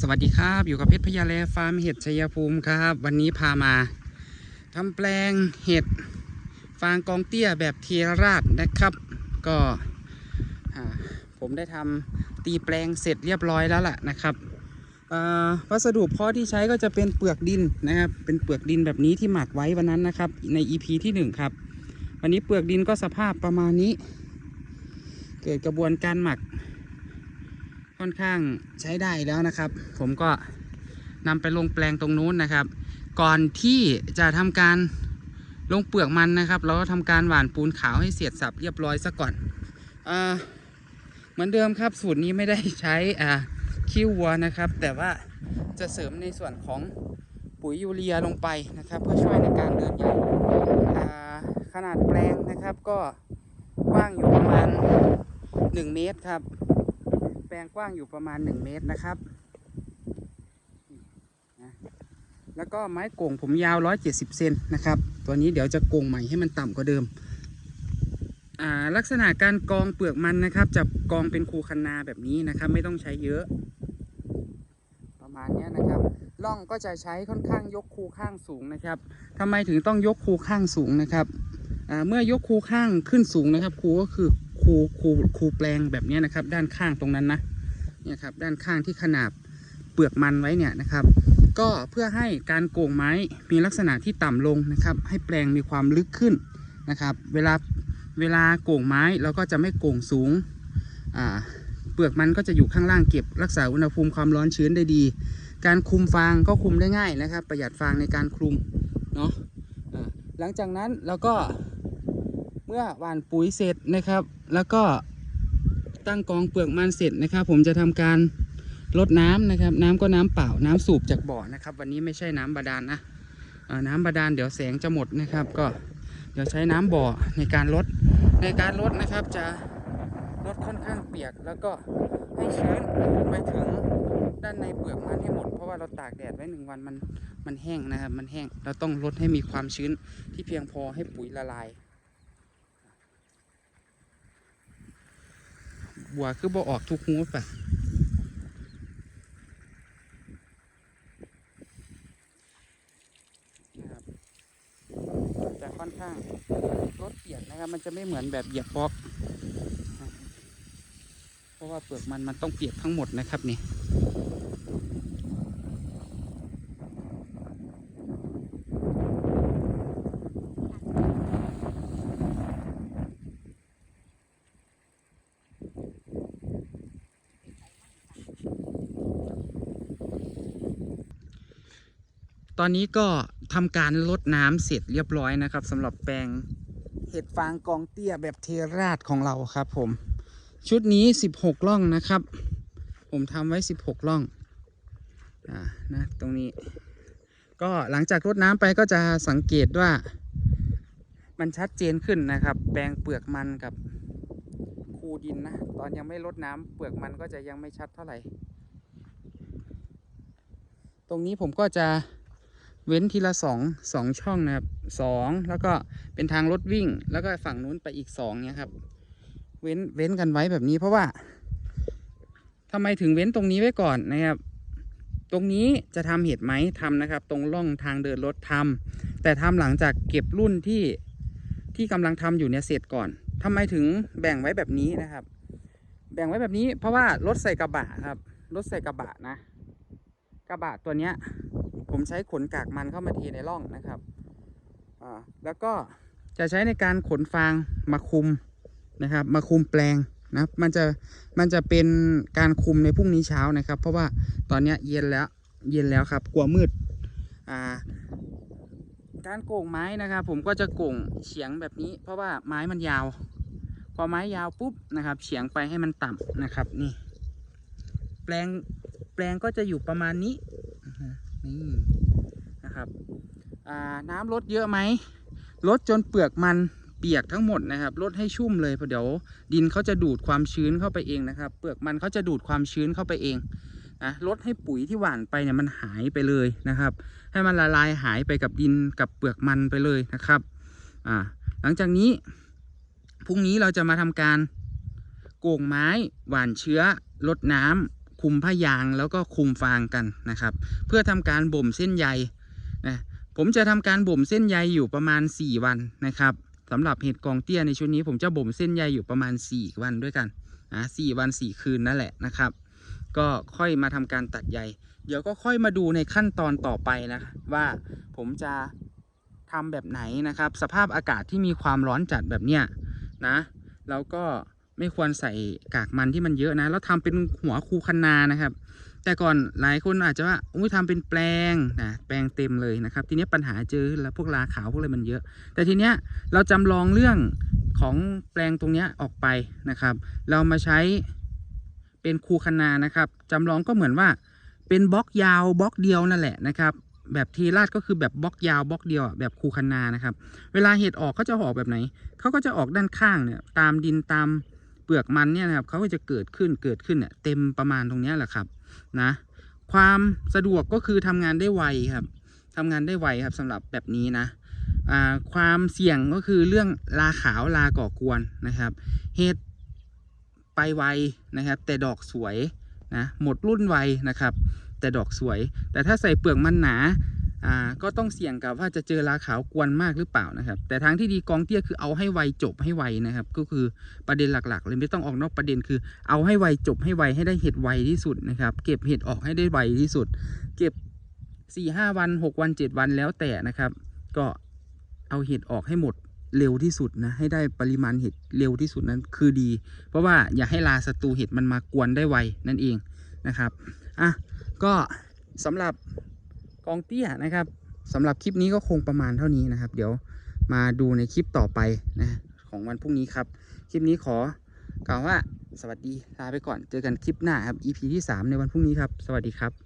สวัสดีครับอยู่กับเพชรพยาแลฟาร์มเห็ดชัยภูมิครับ วันนี้พามาทำแปลงเห็ดฟางกองเตี้ยแบบเทราชนะครับ ก็ผมได้ทำตีแปลงเสร็จเรียบร้อยแล้วล่ะนะครับวัสดุพาะที่ใช้ก็จะเป็นเปลือกดินนะครับ เป็นเปลือกดินแบบนี้ที่หมักไว้วันนั้นนะครับ ใน EP ที่หนึ่งครับ วันนี้เปลือกดินก็สภาพประมาณนี้ เกิดกระบวนการหมัก ค่อนข้างใช้ได้แล้วนะครับ ผมก็นำไปลงแปลงตรงนู้นนะครับ ก่อนที่จะทำการลงเปลือกมันนะครับ เราก็ทำการหว่านปูนขาวให้เสียดสับเรียบร้อยซะก่อนอเหมือนเดิมครับสูตรนี้ไม่ได้ใช้อ่าขี้วัวนะครับ แต่ว่าจะเสริมในส่วนของปุ๋ยยูเรียลงไปนะครับ เพื่อช่วยในการเดินใหญ่ขนาดแปลงนะครับก็กว้างอยู่ประมาณ 1 เมตรครับ ลงกว้างอยู่ประมาณ 1 เมตรนะครับนะแล้วก็ไม้โก่งผมยาว 170 เซนนะครับ ตัวนี้เดี๋ยวจะโก่งใหม่ให้มันต่ำกว่าเดิมอ่าลักษณะการกองเปลือกมันนะครับจะกองเป็นคูคันนาแบบนี้นะครับ ไม่ต้องใช้เยอะ ประมาณนี้นะครับล่องก็จะใช้ค่อนข้างยกคูข้างสูงนะครับทำไมถึงต้องยกคูข้างสูงนะครับอ่าเมื่อยกคูข้างขึ้นสูงนะครับ คูก็คือคูคูคูแปลงแบบนี้นะครับ ด้านข้างตรงนั้นนะ เนี่ยครับด้านข้างที่ขนาบเปลือกมันไว้เนี่ยนะครับ ก็เพื่อให้การโก่งไม้มีลักษณะที่ต่ำลงนะครับ ให้แปลงมีความลึกขึ้นนะครับ เวลาเวลาโก่งไม้เราก็จะไม่โก่งสูงเปลือกมันก็จะอยู่ข้างล่างเก็บรักษาอุณหภูมิความร้อนชื้นได้ดี การคลุมฟางก็คลุมได้ง่ายนะครับ ประหยัดฟางในการคลุมเนาะหลังจากนั้นเราก็เมื่อหว่านปุ๋ยเสร็จนะครับ แล้วก็ ตั้งกองเปลือกมันเสร็จนะครับ ผมจะทำการลดน้ำนะครับ น้ำก็น้ำเปล่าน้ำสูบจากบ่อนะครับ วันนี้ไม่ใช่น้ำบาดาลนะน้ำบาดาลเดี๋ยวแสงจะหมดนะครับ ก็เดี๋ยวใช้น้ำบ่อในการลดในการลดนะครับจะลดค่อนข้างเปียกแล้วก็ให้ชื้นไปถึงด้านในเปลือกมันให้หมด เพราะว่าเราตากแดดไว้หนึ่งวันมันมันแห้งนะครับ มันแห้งเราต้องลดให้มีความชื้นที่เพียงพอให้ปุ๋ยละลาย บัวคือบ่ออกทุกหูป่ะนะครับจะค่อนข้างรถเปียกนะครับ มันจะไม่เหมือนแบบเหยียบบล็อกเพราะว่าเปลือกมันมันต้องเปียกทั้งหมดนะครับนี่ ตอนนี้ก็ทำการลดน้ำเสร็จเรียบร้อยนะครับสำหรับแปลงเห็ดฟางกองเตี้ยแบบเทราชของเราครับผม ชุดนี้ 16ล่องนะครับ ผมทำไว้ 16ล่องอ่านะตรงนี้ ก็หลังจากรดน้ำไปก็จะสังเกตว่า มันชัดเจนขึ้นนะครับ แปลงเปลือกมันกับคูดินนะ ตอนยังไม่รดน้ำเปลือกมันก็จะยังไม่ชัดเท่าไหร่ ตรงนี้ผมก็จะ เว้นทีละสองสองช่องนะครับสองแล้วก็เป็นทางรถวิ่ง แล้วก็ฝั่งนู้นไปอีกสองเนี่ยครับ เว้นเว้นกันไว้แบบนี้เพราะว่าทำไมถึงเว้นตรงนี้ไว้ก่อนนะครับ ตรงนี้จะทำเห็ดไหมทำนะครับ ตรงร่องทางเดินรถทำแต่ทำหลังจากเก็บรุ่นที่ที่กำลังทำอยู่เนี่ยเสร็จก่อนทำไมถึงแบ่งไว้แบบนี้นะครับ แบ่งไว้แบบนี้เพราะว่ารถใส่กระบะครับรถใส่กระบะนะ กระบะตัวเนี้ย ผมใช้ขนกากมันเข้ามาเทในร่องนะครับอ่าแล้วก็จะใช้ในการขนฟางมาคุมนะครับ มาคุมแปลงนะมันจะมันจะเป็นการคุมในพรุ่งนี้เช้านะครับ เพราะว่าตอนนี้เย็นแล้วเย็นแล้วครับ กลัวมืดอ่าการโก่งไม้นะครับ ผมก็จะโก่งเฉียงแบบนี้ เพราะว่าไม้มันยาว พอไม้ยาวปุ๊บนะครับ เฉียงไปให้มันต่ำนะครับ นี่ แปลงแปลงก็จะอยู่ประมาณนี้ นี่นะครับน้ำลดเยอะไหมลดจนเปลือกมันเปียกทั้งหมดนะครับลดให้ชุ่มเลยเพราะเดี๋ยว ดินเขาจะดูดความชื้นเข้าไปเองนะครับ เปลือกมันเขาจะดูดความชื้นเข้าไปเองนะลดให้ปุ๋ยที่หว่านไปเนี่ยมันหายไปเลยนะครับ ให้มันละลายหายไปกับดินกับเปลือกมันไปเลยนะครับอ่าหลังจากนี้พรุ่งนี้เราจะมาทำการโก่งไม้หว่านเชื้อลดน้ำ คุมผ้ายางแล้วก็คุมฟางกันนะครับ เพื่อทำการบ่มเส้นใยนะผมจะทำการบ่มเส้นใยอยู่ประมาณ 4 วันนะครับสำหรับเห็ดกองเตี้ยในชุดนี้ผมจะบ่มเส้นใยอยู่ประมาณ 4 วันด้วยกันนะสวัน 4 คืนนั่นแหละนะครับ ก็ค่อยมาทำการตัดใย เดี๋ยวก็ค่อยมาดูในขั้นตอนต่อไปนะว่าผมจะทำแบบไหนนะครับ สภาพอากาศที่มีความร้อนจัดแบบเนี้ยนะแล้วก็ ไม่ควรใส่กากมันที่มันเยอะนะ แล้วทำเป็นหัวคูคันนานะครับ แต่ก่อนหลายคนอาจจะว่าอุ้ยทำเป็นแปลงนะแปลงเต็มเลยนะครับ ทีนี้ปัญหาเจอแล้วพวกราขาวพวกอะไรมันเยอะ แต่ทีเนี้ยเราจำลองเรื่องของแปลงตรงเนี้ยออกไปนะครับ เรามาใช้เป็นคูคันนานะครับจำลองก็เหมือนว่าเป็นบล็อกยาวบล็อกเดียวนั่นแหละนะครับแบบทีราดก็คือแบบบล็อกยาวบล็อกเดียวแบบคูคันนานะครับ เวลาเห็ดออกเขาจะออกแบบไหนเขาก็จะออกด้านข้างเนี่ยตามดินตาม เปลือกมันเนี่ยนะครับเขาก็จะเกิดขึ้นเกิดขึ้นเนี่ยเต็มประมาณตรงนี้แหละครับนะความสะดวกก็คือทำงานได้ไวครับทำงานได้ไวครับสำหรับแบบนี้นะความเสี่ยงก็คือเรื่องลาขาวลาก่อกวนนะครับเห็ดไปไวนะครับ แต่ดอกสวยนะหมดรุ่นไวนะครับ แต่ดอกสวย แต่ถ้าใส่เปลือกมันหนา อ่าก็ต้องเสี่ยงกับว่าจะเจอราขาวกวนมากหรือเปล่านะครับ แต่ทางที่ดีกองเตี้ยคือเอาให้ไวจบให้ไวนะครับ ก็คือประเด็นหลักๆเลยไม่ต้องออกนอกประเด็นคือ เอาให้ไวจบให้ไวให้ได้เห็ดไวที่สุดนะครับ เก็บเห็ดออกให้ได้ไวที่สุด เก็บ4ี่ห้าวัน6วัน7วันแล้วแต่นะครับ ก็เอาเห็ดออกให้หมดเร็วที่สุดนะให้ได้ปริมาณเห็ดเร็วที่สุดนั้นคือดี เพราะว่าอย่าให้ลาศัตรูเห็ดมันมากวนได้ไวนั่นเองนะครับอะก็สำหรับ กองเตี้ยนะครับสำหรับคลิปนี้ก็คงประมาณเท่านี้นะครับ เดี๋ยวมาดูในคลิปต่อไปนะของวันพรุ่งนี้ครับ คลิปนี้ขอกล่าวว่าสวัสดีลาไปก่อนเจอกันคลิปหน้าครับ EP ที่ 3 ในวันพรุ่งนี้ครับ สวัสดีครับ